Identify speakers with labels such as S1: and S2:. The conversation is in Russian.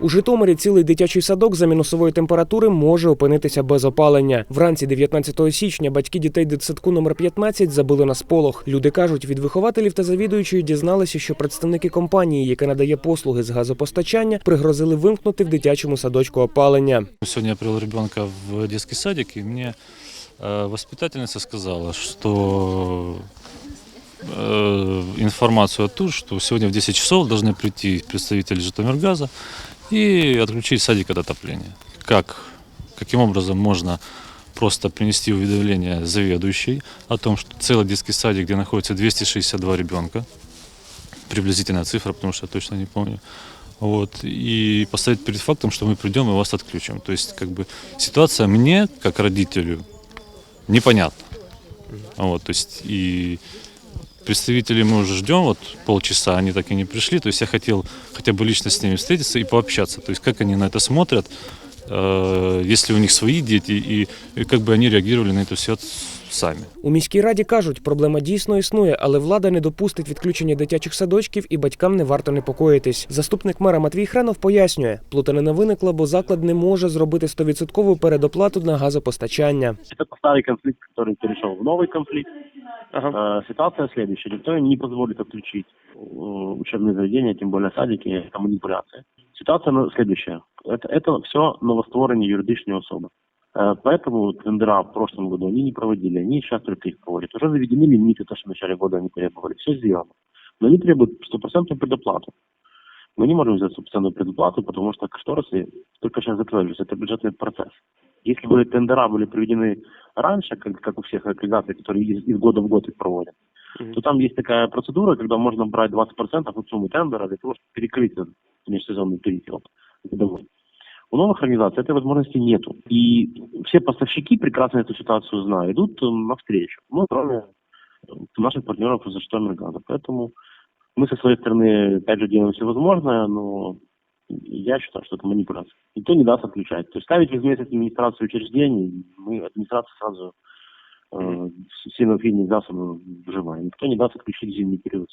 S1: У Житомирі цілий дитячий садок за мінусової температури може опинитися без опалення. Вранці 19 січня батьки дітей дитсадку номер 15 забили на сполох. Люди кажуть, від вихователів та завідуючої дізналися, що представники компанії, яка надає послуги з газопостачання, пригрозили вимкнути в дитячому садочку опалення.
S2: Сегодня я привел ребенка в детский садик, и мне э, воспитательница сказала, что э, информацию оттуда, что сегодня в 10 часов должны прийти представители Житомиргаза и отключить садик от отопления. Как, каким образом можно просто принести уведомление заведующей о том, что целый детский садик, где находится 262 ребенка, приблизительная цифра, потому что я точно не помню, вот, и поставить перед фактом, что мы придем и вас отключим. То есть, как бы, ситуация мне, как родителю, непонятна. Вот, то есть, и представителей мы уже ждем, вот полчаса, они так и не пришли. То есть, я хотел хотя бы лично с ними встретиться и пообщаться. То есть, как они на это смотрят, э, если у них свои дети, и, и как бы они реагировали на эту ситуацию сами.
S1: У міській раді кажуть, проблема дійсно існує, але влада не допустить відключення дитячих садочків і батькам не варто непокоїтись. Заступник мера Матвій Хренов пояснює, плутанина виникла, бо заклад не може зробити 100% передоплату на газопостачання.
S3: Это старый конфликт, который перешел в новый конфликт. Э, Ситуация следующая. Никто не позволит отключить э, учебные заведения, тем более садики, это манипуляция. Ситуация ну, следующая. Это, это все новостворені юридичні особи. Э, Поэтому тендера в прошлом году они не проводили, они сейчас только их проводят. Уже заведены лимиты, то, что в начале года они требовали, все сделано. Но они требуют стопроцентную предоплату. Мы не можем взять стопроцентную предоплату, потому что кошторисы только сейчас затвердились. Это бюджетный процесс. Если бы тендера были проведены раньше, как, как у всех организаций, которые из, из года в год их проводят, то там есть такая процедура, когда можно брать 20% от суммы тендера для того, чтобы перекрыть этот межсезонный период годовой. У новых организаций этой возможности нету. И все поставщики прекрасно эту ситуацию знают, идут э, навстречу. Ну, кроме э, наших партнеров из Житомиргаза. Поэтому мы со своей стороны, опять же, делаем все возможное, но я считаю, что это манипуляция. Никто не даст отключать. То есть ставить в месяц администрацию учреждений, мы администрация сразу э, все необходимые засобы вживаем. Никто не даст отключить зимний период.